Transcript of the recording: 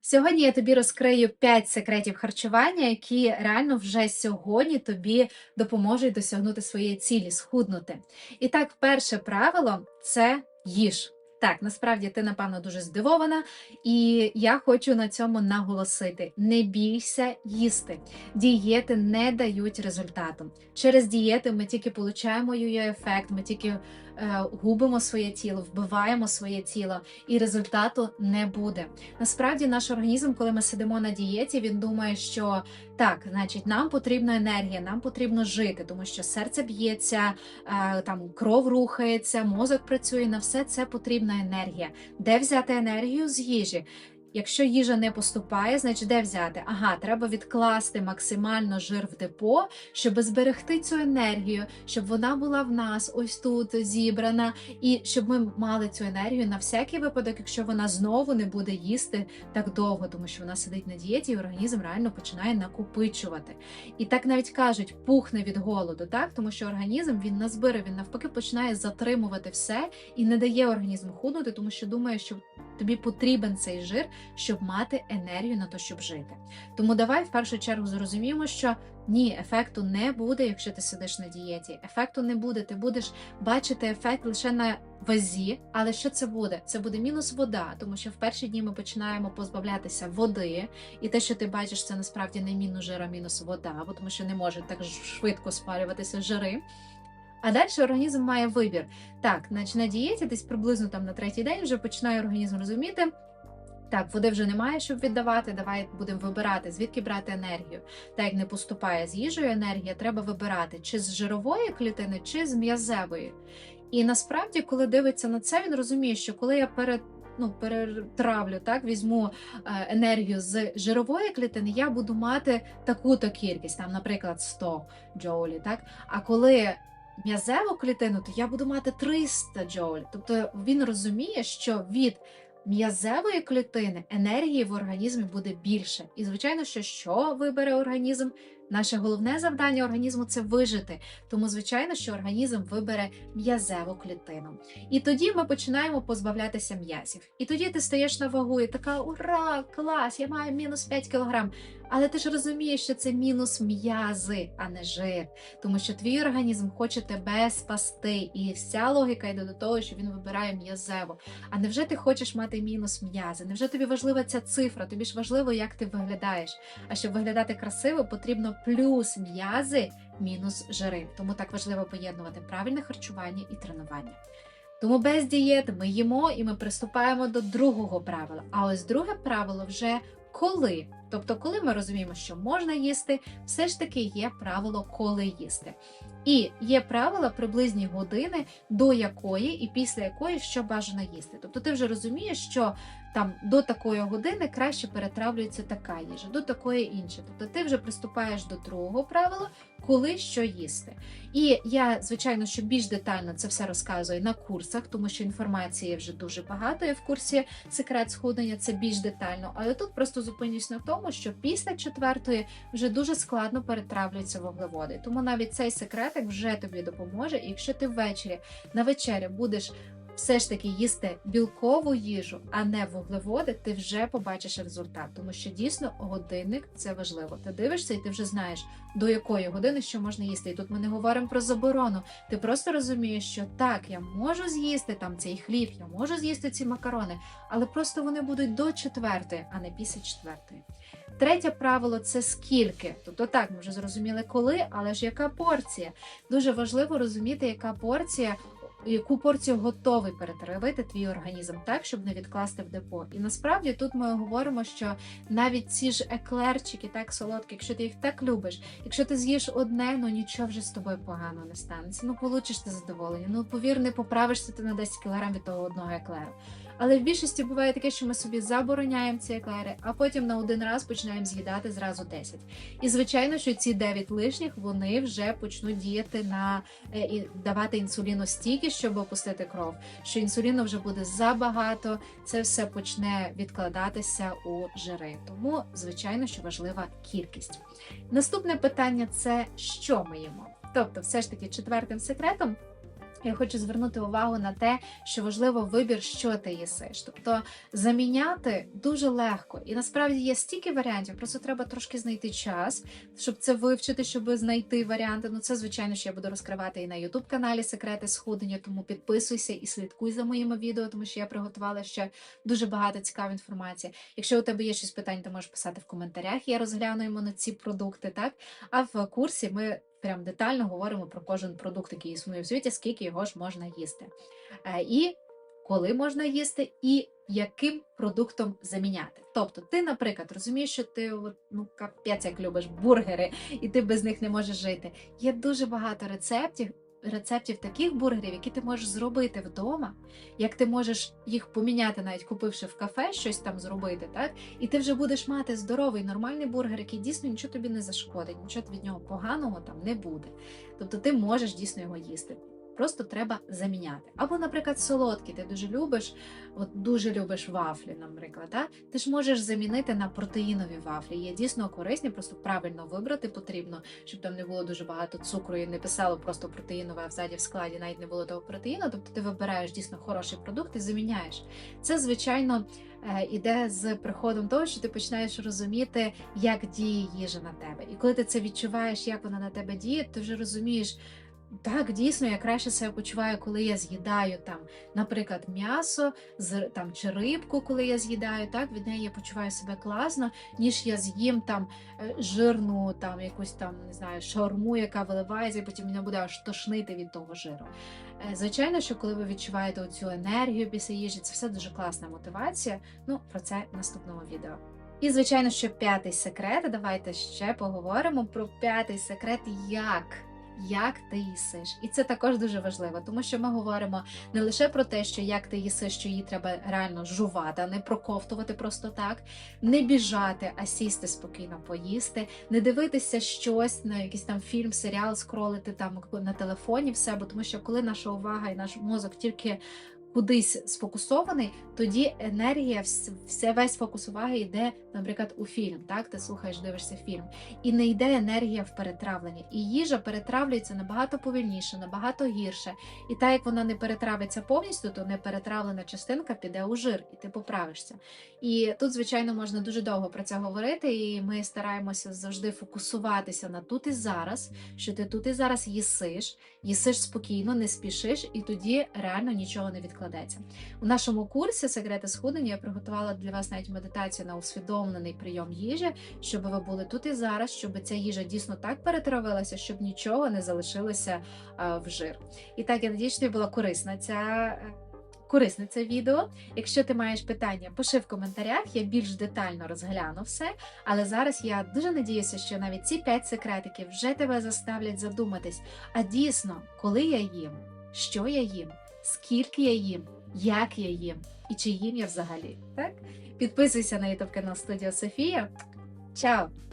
Сьогодні я тобі розкрию 5 секретів харчування, які реально вже сьогодні тобі допоможуть досягнути своєї цілі, схуднути. І так, перше правило це їж. Так, насправді ти, напевно, дуже здивована, і я хочу на цьому наголосити: не бійся їсти. Дієти не дають результату. Через дієти ми тільки получаємо її ефект, ми тільки губимо своє тіло, вбиваємо своє тіло, і результату не буде. Насправді, наш організм, коли ми сидимо на дієті, він думає, що так, значить, нам потрібна енергія, нам потрібно жити, тому що серце б'ється, е, там кров рухається, мозок працює. На все це потрібна енергія. Де взяти енергію з їжі? Якщо їжа не поступає, значить де взяти? Ага, треба відкласти максимально жир в депо, щоб зберегти цю енергію, щоб вона була в нас ось тут зібрана, і щоб ми мали цю енергію на всякий випадок, якщо вона знову не буде їсти так довго, тому що вона сидить на дієті, і організм реально починає накопичувати. І так навіть кажуть, пухне від голоду, так тому що організм він назбире, він навпаки починає затримувати все і не дає організму худнути, тому що думає, що тобі потрібен цей жир, щоб мати енергію на те, щоб жити. Тому давай в першу чергу зрозуміємо, що ні, ефекту не буде, якщо ти сидиш на дієті. Ефекту не буде. Ти будеш бачити ефект лише на вазі. Але що це буде? Це буде мінус вода, тому що в перші дні ми починаємо позбавлятися води, і те, що ти бачиш, це насправді не мінус жира, а мінус вода, бо тому що не може так швидко спалюватися жири. А далі організм має вибір. Так, значить на дієті десь приблизно там на третій день вже починає організм розуміти. Так, води вже немає, щоб віддавати. Давай будемо вибирати, звідки брати енергію. Так як не поступає з їжею енергія, треба вибирати чи з жирової клітини, чи з м'язевої. І насправді, коли дивиться на це, він розуміє, що коли я перед ну, перетравлю, так візьму е, енергію з жирової клітини, я буду мати таку-то кількість, там, наприклад, 100 джоулі. Так? А коли м'язеву клітину, то я буду мати 300 джоуль. Тобто він розуміє, що від м'язевої клітини енергії в організмі буде більше. І, звичайно, що що вибере організм? Наше головне завдання організму це вижити. Тому, звичайно, що організм вибере м'язеву клітину. І тоді ми починаємо позбавлятися м'язів. І тоді ти стаєш на вагу і така: ура, клас! Я маю мінус 5 кілограм. Але ти ж розумієш, що це мінус м'язи, а не жир. Тому що твій організм хоче тебе спасти, і вся логіка йде до того, що він вибирає м'язево. А невже ти хочеш мати мінус м'язи? Невже тобі важлива ця цифра? Тобі ж важливо, як ти виглядаєш. А щоб виглядати красиво, потрібно плюс м'язи, мінус жири. Тому так важливо поєднувати правильне харчування і тренування. Тому без дієти ми їмо і ми приступаємо до другого правила. А ось друге правило вже коли. Тобто, коли ми розуміємо, що можна їсти, все ж таки є правило, коли їсти. І є правила приблизні години, до якої і після якої що бажано їсти. Тобто ти вже розумієш, що там до такої години краще перетравлюється така їжа, до такої інша. Тобто ти вже приступаєш до другого правила, коли що їсти. І я, звичайно, що більш детально це все розказую на курсах, тому що інформації вже дуже багато. І в курсі секрет схуднення це більш детально. Але тут просто зупинюсь на тому, що після четвертої вже дуже складно перетравлюються вуглеводи. Тому навіть цей секретик вже тобі допоможе. Якщо ти ввечері на вечері будеш все ж таки їсти білкову їжу, а не вуглеводи, ти вже побачиш результат. Тому що дійсно годинник це важливо. Ти дивишся, і ти вже знаєш, до якої години що можна їсти. І тут ми не говоримо про заборону. Ти просто розумієш, що так, я можу з'їсти там цей хліб, я можу з'їсти ці макарони, але просто вони будуть до четвертої, а не після четвертої. Третє правило це скільки. Тобто так, ми вже зрозуміли коли, але ж яка порція. Дуже важливо розуміти, яка порція, яку порцію готовий перетравити твій організм, так, щоб не відкласти в депо. І насправді тут ми говоримо, що навіть ці ж еклерчики, так солодкі, якщо ти їх так любиш, якщо ти з'їш одне, ну нічого вже з тобою погано не станеться. Ну получиш ти задоволення. Ну повір, не поправишся ти на 10 кг від того одного еклеру. Але в більшості буває таке, що ми собі забороняємо ці еклери, а потім на один раз починаємо з'їдати зразу 10. І звичайно, що ці 9 лишніх вони вже почнуть діяти на е, і давати інсуліну стільки, щоб опустити кров. Що інсуліну вже буде забагато, це все почне відкладатися у жири. Тому, звичайно, що важлива кількість. Наступне питання це що ми їмо? Тобто, все ж таки, четвертим секретом Я хочу звернути увагу на те, що важливо вибір, що ти їсиш. Тобто заміняти дуже легко. І насправді є стільки варіантів, просто треба трошки знайти час, щоб це вивчити, щоб знайти варіанти. Ну це звичайно, що я буду розкривати і на youtube каналі Секрети схуднення. Тому підписуйся і слідкуй за моїми відео, тому що я приготувала ще дуже багато цікавої інформації. Якщо у тебе є щось питань, то можеш писати в коментарях. Я розгляну іменно ці продукти, так а в курсі ми прям детально говоримо про кожен продукт, який існує в світі, скільки його ж можна їсти. Е, І коли можна їсти, і яким продуктом заміняти. Тобто, ти, наприклад, розумієш, що ти ну капець як любиш бургери, і ти без них не можеш жити. Є дуже багато рецептів. Рецептів таких бургерів, які ти можеш зробити вдома, як ти можеш їх поміняти, навіть купивши в кафе щось там зробити, так і ти вже будеш мати здоровий нормальний бургер, який дійсно нічого тобі не зашкодить, нічого від нього поганого там не буде. Тобто ти можеш дійсно його їсти. Просто треба заміняти. Або, наприклад, солодкі, ти дуже любиш, от дуже любиш вафлі, наприклад. А? Ти ж можеш замінити на протеїнові вафлі. Є дійсно корисні, просто правильно вибрати потрібно, щоб там не було дуже багато цукру і не писало просто протеїнове, а взаді в складі навіть не було того протеїну. Тобто ти вибираєш дійсно хороший продукт і заміняєш. Це, звичайно, е, іде з приходом того, що ти починаєш розуміти, як діє їжа на тебе. І коли ти це відчуваєш, як вона на тебе діє, ти вже розумієш. Так, дійсно, я краще себе почуваю, коли я з'їдаю там, наприклад, м'ясо там чи рибку, коли я з'їдаю, так від неї я почуваю себе класно, ніж я з'їм там е, жирну, там якусь там не знаю, шаурму, яка виливається, і потім мене буде аж тошнити від того жиру. Е, Звичайно, що коли ви відчуваєте оцю енергію після їжі, це все дуже класна мотивація. Ну про це в наступному відео. І звичайно, що п'ятий секрет. Давайте ще поговоримо про п'ятий секрет, як. Як ти їсиш, і це також дуже важливо, тому що ми говоримо не лише про те, що як ти їсиш, що її треба реально жувати, а не проковтувати просто так, не біжати, а сісти спокійно поїсти, не дивитися щось на якийсь там фільм, серіал, скролити там на телефоні, все, бо тому що коли наша увага і наш мозок тільки кудись сфокусований, тоді енергія, все весь фокус уваги йде, наприклад, у фільм. Так, ти слухаєш, дивишся фільм, і не йде енергія в перетравлення. І їжа перетравлюється набагато повільніше, набагато гірше. І так як вона не перетравиться повністю, то неперетравлена частинка піде у жир, і ти поправишся. І тут, звичайно, можна дуже довго про це говорити, і ми стараємося завжди фокусуватися на тут і зараз, що ти тут і зараз їсиш, їсиш спокійно, не спішиш, і тоді реально нічого не відкладеться. У нашому курсі секрети схуднення я приготувала для вас навіть медитацію на усвідомлений прийом їжі, щоб ви були тут і зараз, щоб ця їжа дійсно так перетравилася, щоб нічого не залишилося в жир. І так, я надію, що тобі була корисна ця. е, Корисне це відео. Якщо ти маєш питання, пиши в коментарях, я більш детально розгляну все. Але зараз я дуже надіюся, що навіть ці 5 секретиків вже тебе заставлять задуматись. А дійсно, коли я їм, що я їм, скільки я їм, як я їм і чи їм я взагалі. Так? Підписуйся на YouTube канал Студіо Софія. Чао!